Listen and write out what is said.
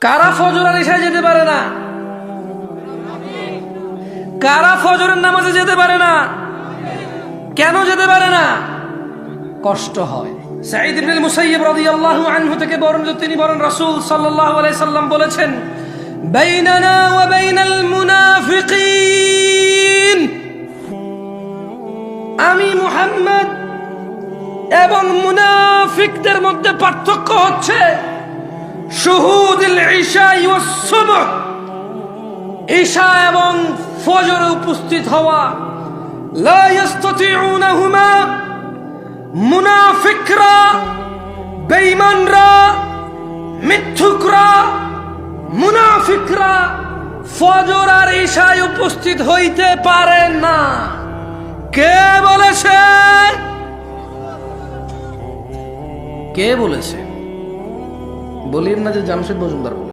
কারা ফজর আর ইশায় যেতে পারে না? কারা ফজরের নামাজে যেতে পারে না? কেন যেতে পারে না? কষ্ট হয়। সাঈদ ইবনে মুসাইয়্যিব রাদিয়াল্লাহু আনহু থেকে বরণ যে তিনি বরণ রাসূল সাল্লাল্লাহু আলাইহি সাল্লাম বলেছেন, বাইনানা ওয়া বাইনাল মুনাফিকিন। আমি মুহাম্মদ এবং মুনাফিকদের মধ্যে পার্থক্য হচ্ছে শুহুদুল ইশা ওয়াস সুবহ। ঈশা এবং ফজরে উপস্থিত হওয়া। লা ইস্তাতিউনাহুমা মুনাফিকরা, বেঈমানরা, মিথ্যুকরা, মুনাফিকরা ফজর আর ঈশায় উপস্থিত হইতে পারে না। কে বলেছে? কে বলেছে? বলিন না যে জামশেদ মজুমদার বলে।